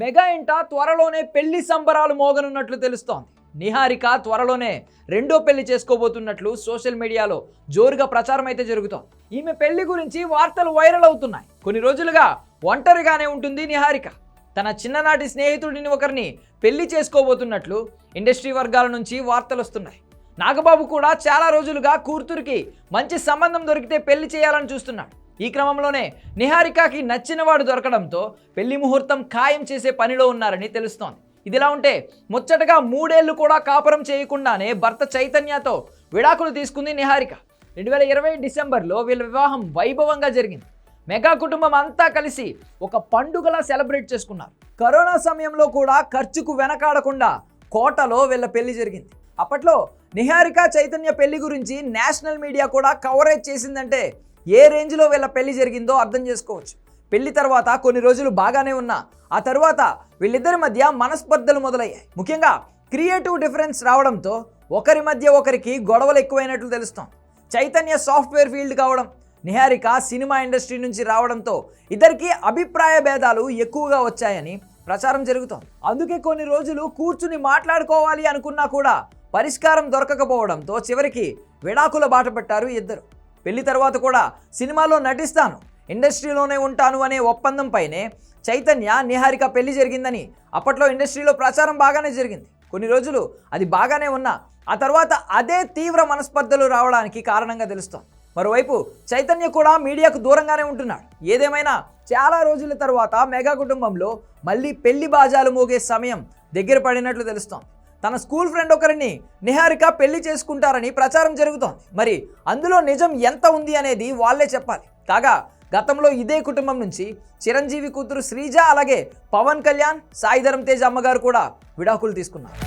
Mega ఇంట త్వరలోనే పెళ్ళి సంబరాలు మోగనున్నట్లు తెలుస్తోంది. నిహారిక త్వరలోనే రెండో పెళ్ళి చేసుకోబోతున్నట్లు సోషల్ మీడియాలో జోరుగా ప్రచారం అయితే జరుగుతోంది. ఈమె పెళ్ళి గురించి వార్తలు వైరల్ అవుతున్నాయి. కొన్ని రోజులుగా ఒంటరిగానే ఉంటుంది నిహారిక. తన చిన్ననాటి స్నేహితుడిని ఒకరిని పెళ్ళి చేసుకోబోతున్నట్లు ఇండస్ట్రీ వర్గాల నుంచి వార్తలు వస్తున్నాయి. నాగబాబు కూడా చాలా రోజులుగా కూతురికి మంచి సంబంధం దొరికితే పెళ్ళి చేయాలని చూస్తున్నాడు. ఈ క్రమంలోనే నిహారికకి నచ్చినవాడు దొరకడంతో పెళ్ళి ముహూర్తం ఖాయం చేసే పనిలో ఉన్నారని తెలుస్తోంది. ఇదిలా ఉంటే ముచ్చటగా మూడేళ్ళు కూడా కాపురం చేయకుండానే భర్త చైతన్యతో విడాకులు తీసుకుంది నిహారిక. రెండు వేల ఇరవై డిసెంబర్లో వీళ్ళ వివాహం వైభవంగా జరిగింది. మెగా కుటుంబం అంతా కలిసి ఒక పండుగలా సెలబ్రేట్ చేసుకున్నారు. కరోనా సమయంలో కూడా ఖర్చుకు వెనకాడకుండా కోటలో వీళ్ళ పెళ్ళి జరిగింది. అప్పట్లో నిహారిక చైతన్య పెళ్ళి గురించి నేషనల్ మీడియా కూడా కవరేజ్ చేసిందంటే ఏ రేంజ్లో వీళ్ళ పెళ్ళి జరిగిందో అర్థం చేసుకోవచ్చు. పెళ్ళి తర్వాత కొన్ని రోజులు బాగానే ఉన్నా ఆ తర్వాత వీళ్ళిద్దరి మధ్య మనస్పర్ధలు మొదలయ్యాయి. ముఖ్యంగా క్రియేటివ్ డిఫరెన్స్ రావడంతో ఒకరి మధ్య ఒకరికి గొడవలు ఎక్కువైనట్లు తెలుస్తాం. చైతన్య సాఫ్ట్వేర్ ఫీల్డ్ కావడం నిహారిక సినిమా ఇండస్ట్రీ నుంచి రావడంతో ఇద్దరికి అభిప్రాయ భేదాలు ఎక్కువగా వచ్చాయని ప్రచారం జరుగుతోంది. అందుకే కొన్ని రోజులు కూర్చుని మాట్లాడుకోవాలి అనుకున్నా కూడా పరిష్కారం దొరకకపోవడంతో చివరికి విడాకుల బాట పెట్టారు ఇద్దరు. పెళ్ళి తర్వాత కూడా సినిమాలో నటిస్తాను. ఇండస్ట్రీలోనే ఉంటాను అనే ఒప్పందంపైనే చైతన్య నిహారిక పెళ్ళి జరిగిందని అప్పట్లో ఇండస్ట్రీలో ప్రచారం బాగానే జరిగింది. కొన్ని రోజులు అది బాగానే ఉన్నా ఆ తర్వాత అదే తీవ్ర మనస్పర్ధలు రావడానికి కారణంగా తెలుస్తోంది. మరోవైపు చైతన్య కూడా మీడియాకు దూరంగానే ఉంటున్నాడు. ఏదేమైనా చాలా రోజుల తర్వాత మెగా కుటుంబంలో మళ్ళీ పెళ్ళి బాజాలు మోగే సమయం దగ్గర పడినట్లు తెలుస్తోంది. తన స్కూల్ ఫ్రెండ్ ఒకరిని నిహారిక పెళ్ళి చేసుకుంటారని ప్రచారం జరుగుతోంది. మరి అందులో నిజం ఎంత ఉంది అనేది వాళ్ళే చెప్పాలి. కాగా గతంలో ఇదే కుటుంబం నుంచి చిరంజీవి కూతురు శ్రీజ అలాగే పవన్ కళ్యాణ్ సాయిధరం తేజ్ అమ్మగారు కూడా విడాకులు తీసుకున్నారు.